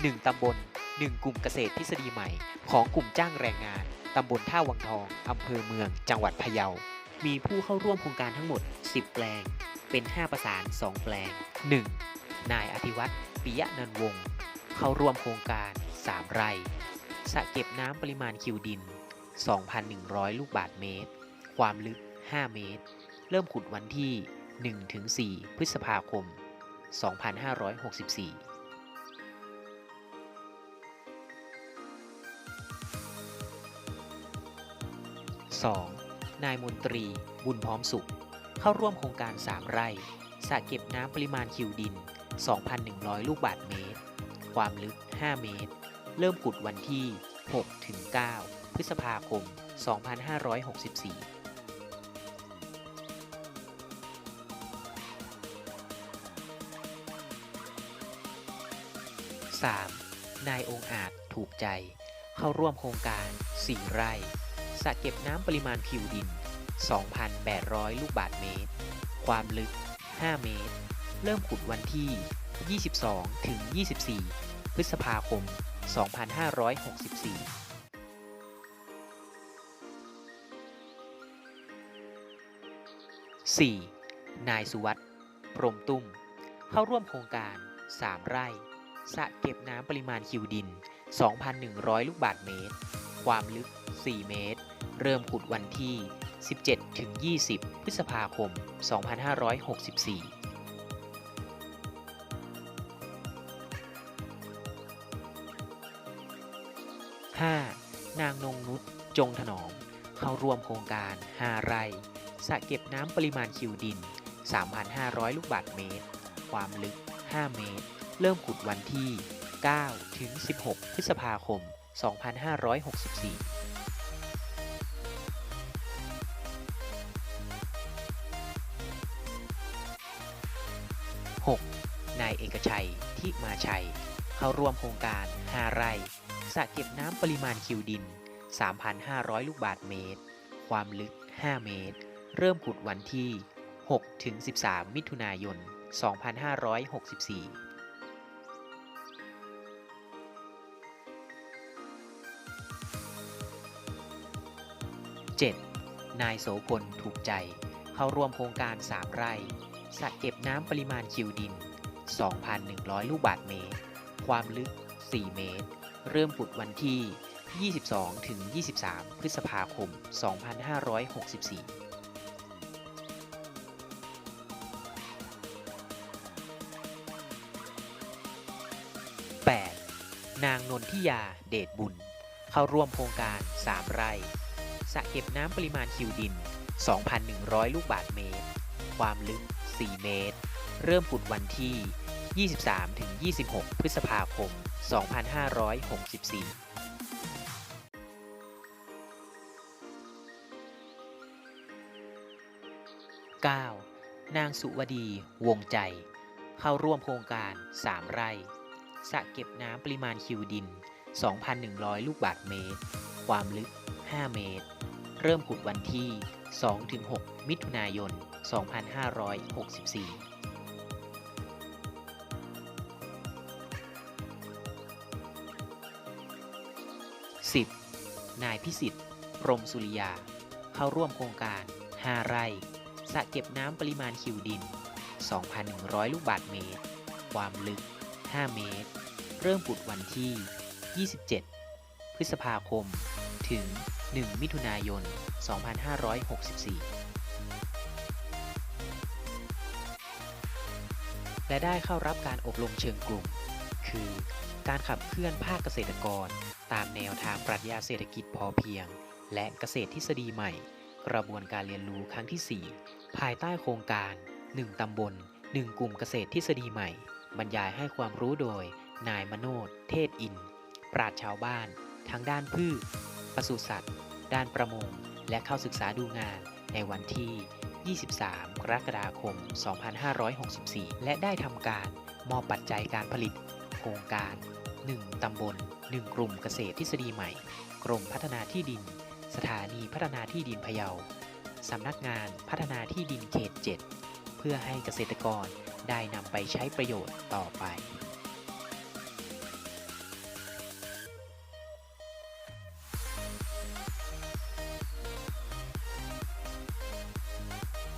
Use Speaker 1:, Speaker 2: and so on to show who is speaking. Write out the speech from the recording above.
Speaker 1: 1 ตำบล 1 กลุ่มเกษตรทฤษฎีใหม่ ของกลุ่มจ้างแรงงาน ตำบลท่าวังทอง อำเภอเมือง จังหวัดพะเยา มีผู้เข้าร่วมโครงการทั้งหมด 10 แปลง เป็น 5 ประสาน 2 แปลง 1. นายอธิวัตรปิยะนันวงศ์เข้าร่วมโครงการ 3 ไร่สะเก็บน้ำปริมาณคิวดิน 2,100 ลูกบาศก์เมตร ความลึก 5 เมตร เริ่มขุดวันที่ 1-4 พฤษภาคม 2564 2. นายมนตรี บุญพร้อมสุข เข้าร่วมโครงการ 3 ไร่สระเก็บน้ำปริมาณคิวดิน 2,100 ลูกบาศก์เมตร ความลึก 5 เมตร เริ่มขุดวันที่ 6-9 พฤษภาคม 2564 3. นายองอาจถูกใจ เข้าร่วมโครงการ 4 ไร่ สระเก็บน้ำปริมาณผิวดิน 2,800 ลูกบาศก์เมตร ความลึก 5 เมตร เริ่มขุดวันที่ 22 ถึง 24 พฤษภาคม 2564 4. นายสุวัสด์พรหมตุ้ม เข้าร่วมโครงการ 3 ไร่สระเก็บน้ำปริมาณคิวดิน 2,100 ลูกบาศก์เมตร ความลึก 4 เมตร เริ่มขุดวันที่ 17ถึง20 พฤษภาคม 2564 5. นางนงนุชจงถนอม เข้าร่วมโครงการ 5 ไร่สะเก็บน้ำปริมาณคิวดิน 3,500 ลูกบาศก์เมตร ความลึก 5 เมตร เริ่มขุดวันที่ 9 ถึง 16 พฤษภาคม 2564 6. นายเอกชัยทิมาชัย เข้าร่วมโครงการ 5 ไร่สระเก็บน้ำปริมาณคิวดิน 3,500 ลูกบาศก์เมตร ความลึก 5 เมตร เริ่มขุดวันที่ 6-13 มิถุนายน 2564 7. นายโสพลถูกใจ เข้าร่วมโครงการ 3 ไร่สระเก็บน้ำปริมาณคิวดิน 2,100 ลูกบาศก์เมตร ความลึก 4 เมตร เริ่มขุดวันที่ 22 ถึง 23 พฤษภาคม 2564นางนนทิยาเดชบุญ เข้าร่วมโครงการ 3 ไร่ สระเก็บน้ำปริมาณคิวดิน 2,100 ลูกบาศก์เมตร ความลึก 4 เมตร เริ่มขุดวันที่ 23ถึง26 พฤษภาคม 2564 9. นางสุวดี วงใจ เข้าร่วมโครงการ 3 ไร่สระเก็บน้ำปริมาณคิวดิน 2,100 ลูกบาศก์เมตร ความลึก 5 เมตร เริ่มขุดวันที่ 2-6 มิถุนายน 2564 10. นายพิสิทธิ์ พรหมสุริยา เข้าร่วมโครงการ 5 ไร่สะเก็บน้ำปริมาณคิวดิน 2,100 ลูกบาศก์เมตร ความลึก 5 เมตร เริ่มขุดวันที่ 27 พฤษภาคม ถึง 1 มิถุนายน 2564และได้เข้ารับการอบรมเชิงกลุ่ม คือ การขับเคลื่อนภาคเกษตรกร ตามแนวทางปรัชญาเศรษฐกิจพอเพียง และเกษตรทฤษฎีใหม่ กระบวนการเรียนรู้ครั้งที่ 4 ภายใต้โครงการ 1 ตำบล 1 กลุ่มเกษตรทฤษฎีใหม่ บรรยายให้ความรู้โดย นายมโนดเทศอิน ปราชชาวบ้านทั้งด้านพืช ปศุสัตว์ ด้านประมง และเข้าศึกษาดูงานในวันที่ 23 กรกฎาคม 2564 และได้ทำการมอบปัจจัยการผลิต โครงการ 1 ตำบล 1 กลุ่มเกษตรทฤษฎีใหม่ กรมพัฒนาที่ดิน สถานีพัฒนาที่ดินพะเยา สำนักงานพัฒนาที่ดินเขต 7 เพื่อให้เกษตรกรได้นำไปใช้ประโยชน์ต่อไป